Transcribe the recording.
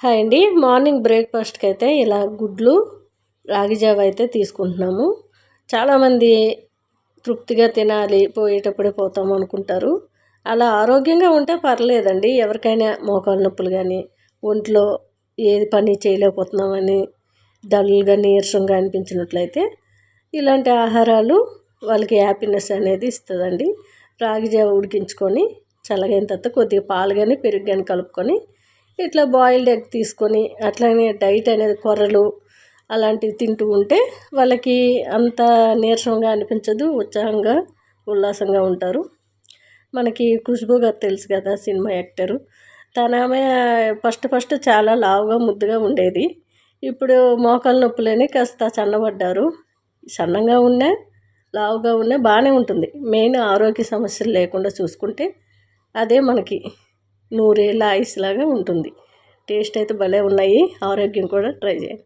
Hi అండి. Morning బ్రేక్ఫాస్ట్కి అయితే ఇలా గుడ్లు రాగి జావ అయితే తీసుకుంటున్నాము. చాలామంది తృప్తిగా తినాలి పోయేటప్పుడే పోతాము అనుకుంటారు. అలా ఆరోగ్యంగా ఉంటే పర్లేదండి. ఎవరికైనా మోకాలు నొప్పులు కానీ ఒంట్లో ఏది పని చేయలేకపోతున్నామని డల్గా నీరసంగా అనిపించినట్లయితే ఇలాంటి ఆహారాలు వాళ్ళకి హ్యాపీనెస్ అనేది ఇస్తుందండి. రాగి జావ ఉడికించుకొని చల్లగైన తర్వాత కొద్దిగా పాలు కానీ పెరుగు కానీ కలుపుకొని ఇట్లా బాయిల్డ్ ఎగ్ తీసుకొని అట్లానే డైట్ అనేది కొర్రలు అలాంటివి తింటూ ఉంటే వాళ్ళకి అంత నీరసంగా అనిపించదు ఉత్సాహంగా ఉల్లాసంగా ఉంటారు. మనకి ఖుష్బు గారు తెలుసు కదా సినిమా యాక్టరు. తన ఆమె ఫస్ట్ ఫస్ట్ చాలా లావుగా ముద్దుగా ఉండేది. ఇప్పుడు మోకాలు నొప్పులని కాస్త సన్నబడ్డారు. సన్నంగా ఉన్నా లావుగా ఉన్నా బాగానే ఉంటుంది. మెయిన్ ఆరోగ్య సమస్యలు లేకుండా చూసుకుంటే అదే మనకి. నూరేళ్ళ ఆయుస్ లాగా ఉంటుంది. టేస్ట్ అయితే భలే ఉన్నాయి. ఆరోగ్యం కూడా ట్రై చేయండి.